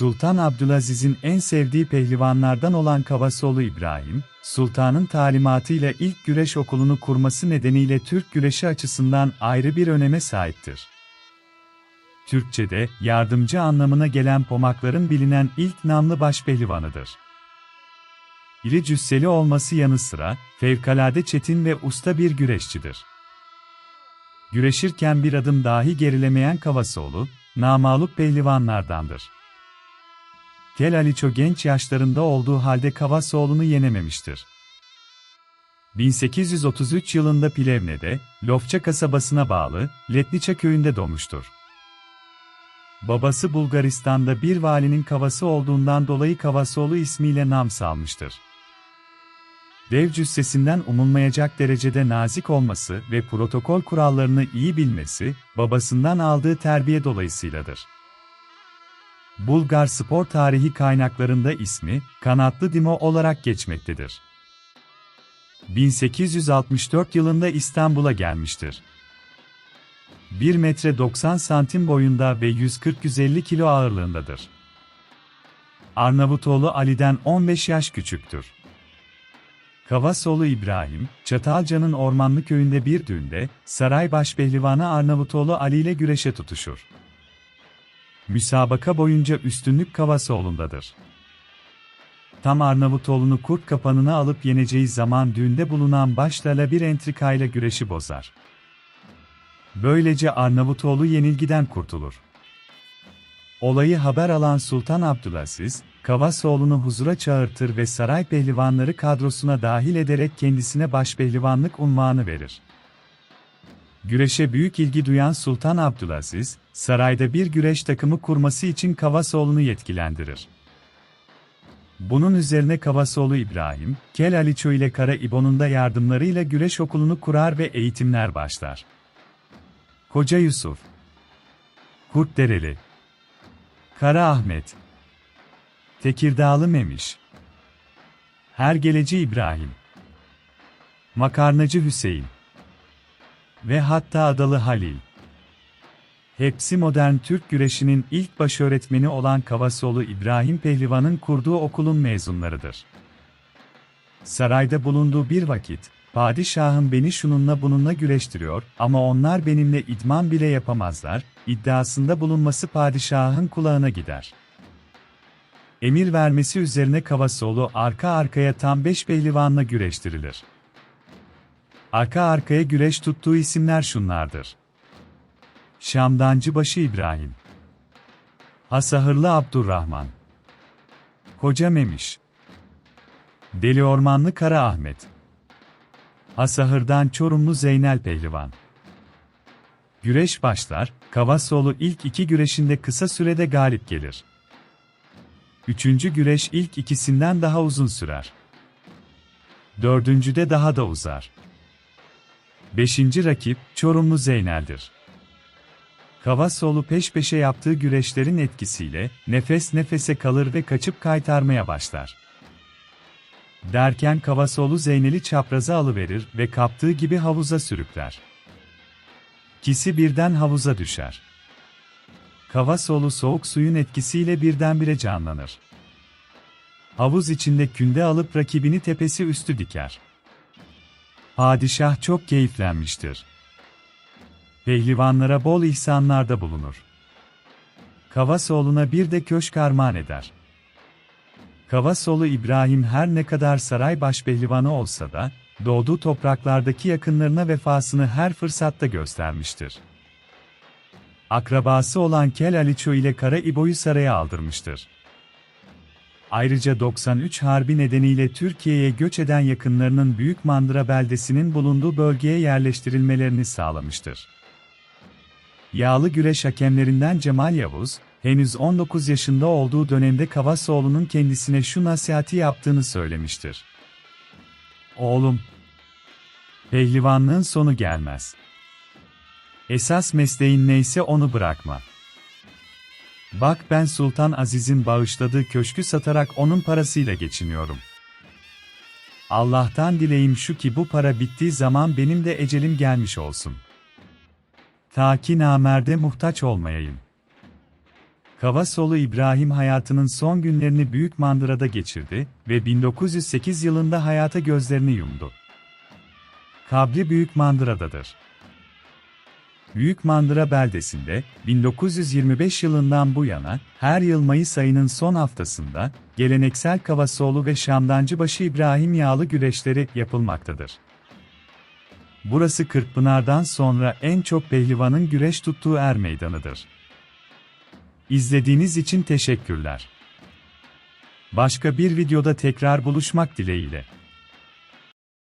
Sultan Abdülaziz'in en sevdiği pehlivanlardan olan Kavasoğlu İbrahim, Sultan'ın talimatıyla ilk güreş okulunu kurması nedeniyle Türk güreşi açısından ayrı bir öneme sahiptir. Türkçe'de yardımcı anlamına gelen pomakların bilinen ilk namlı başpehlivanıdır. İri cüsseli olması yanı sıra, fevkalade çetin ve usta bir güreşçidir. Güreşirken bir adım dahi gerilemeyen Kavasoğlu, namalup pehlivanlardandır. Kel Aliço genç yaşlarında olduğu halde Kavasoğlu'nu yenememiştir. 1833 yılında Plevne'de, Lofça kasabasına bağlı, Letniça köyünde doğmuştur. Babası Bulgaristan'da bir valinin kavası olduğundan dolayı Kavasoğlu ismiyle nam salmıştır. Dev cüssesinden umulmayacak derecede nazik olması ve protokol kurallarını iyi bilmesi, babasından aldığı terbiye dolayısıyladır. Bulgar spor tarihi kaynaklarında ismi, Kanatlı Dimo olarak geçmektedir. 1864 yılında İstanbul'a gelmiştir. 1 metre 90 santim boyunda ve 140-150 kilo ağırlığındadır. Arnavutoğlu Ali'den 15 yaş küçüktür. Kavasoğlu İbrahim, Çatalca'nın Ormanlı köyünde bir düğünde, saray başpehlivanı Arnavutoğlu Ali ile güreşe tutuşur. Müsabaka boyunca üstünlük Kavasoğlu'ndadır. Tam Arnavutoğlu'nu kurt kapanına alıp yeneceği zaman düğünde bulunan başlarla bir entrikayla güreşi bozar. Böylece Arnavutoğlu yenilgiden kurtulur. Olayı haber alan Sultan Abdülaziz, Kavasoğlu'nu huzura çağırtır ve saray pehlivanları kadrosuna dahil ederek kendisine başpehlivanlık unvanı verir. Güreşe büyük ilgi duyan Sultan Abdülaziz, sarayda bir güreş takımı kurması için Kavasoğlu'nu yetkilendirir. Bunun üzerine Kavasoğlu İbrahim, Kel Aliço ile Kara İbo'nun da yardımlarıyla güreş okulunu kurar ve eğitimler başlar. Koca Yusuf Kurtdereli Kara Ahmet Tekirdağlı Memiş Hergeleci İbrahim Makarnacı Hüseyin ve hatta Adalı Halil. Hepsi modern Türk güreşinin ilk başöğretmeni olan Kavasoğlu İbrahim Pehlivan'ın kurduğu okulun mezunlarıdır. Sarayda bulunduğu bir vakit, padişahım beni şununla bununla güreştiriyor ama onlar benimle idman bile yapamazlar, iddiasında bulunması padişahın kulağına gider. Emir vermesi üzerine Kavasoğlu arka arkaya tam beş pehlivanla güreştirilir. Arka arkaya güreş tuttuğu isimler şunlardır. Şamdancıbaşı İbrahim Hasahırlı Abdurrahman Koca Memiş Deli Ormanlı Kara Ahmet Hasahır'dan Çorumlu Zeynel Pehlivan Güreş başlar, Kavasoğlu ilk iki güreşinde kısa sürede galip gelir. Üçüncü güreş ilk ikisinden daha uzun sürer. Dördüncüde daha da uzar. Beşinci rakip, Çorumlu Zeynel'dir. Kavasoğlu peş peşe yaptığı güreşlerin etkisiyle, nefes nefese kalır ve kaçıp kaytarmaya başlar. Derken Kavasoğlu Zeynel'i çapraza alıverir ve kaptığı gibi havuza sürükler. İkisi birden havuza düşer. Kavasoğlu soğuk suyun etkisiyle birdenbire canlanır. Havuz içinde künde alıp rakibini tepesi üstü diker. Padişah çok keyiflenmiştir. Pehlivanlara bol ihsanlarda bulunur. Kavasoğlu'na bir de köşk armağan eder. Kavasoğlu İbrahim her ne kadar saray başpehlivanı olsa da, doğduğu topraklardaki yakınlarına vefasını her fırsatta göstermiştir. Akrabası olan Kel Aliço ile Kara İbo'yu saraya aldırmıştır. Ayrıca 93 Harbi nedeniyle Türkiye'ye göç eden yakınlarının Büyük Mandıra beldesinin bulunduğu bölgeye yerleştirilmelerini sağlamıştır. Yağlı güreş hakemlerinden Cemal Yavuz, henüz 19 yaşında olduğu dönemde Kavasoğlu'nun kendisine şu nasihati yaptığını söylemiştir. Oğlum, pehlivanlığın sonu gelmez. Esas mesleğin neyse onu bırakma. Bak ben Sultan Aziz'in bağışladığı köşkü satarak onun parasıyla geçiniyorum. Allah'tan dileğim şu ki bu para bittiği zaman benim de ecelim gelmiş olsun. Ta ki namerde muhtaç olmayayım. Kavasoğlu İbrahim hayatının son günlerini Büyük Mandıra'da geçirdi ve 1908 yılında hayata gözlerini yumdu. Kabri Büyük Mandıra'dadır. Büyük Mandıra beldesinde 1925 yılından bu yana her yıl Mayıs ayının son haftasında geleneksel Kavasoğlu ve Şamdancıbaşı İbrahim yağlı güreşleri yapılmaktadır. Burası Kırkpınar'dan sonra en çok pehlivanın güreş tuttuğu er meydanıdır. İzlediğiniz için teşekkürler. Başka bir videoda tekrar buluşmak dileğiyle.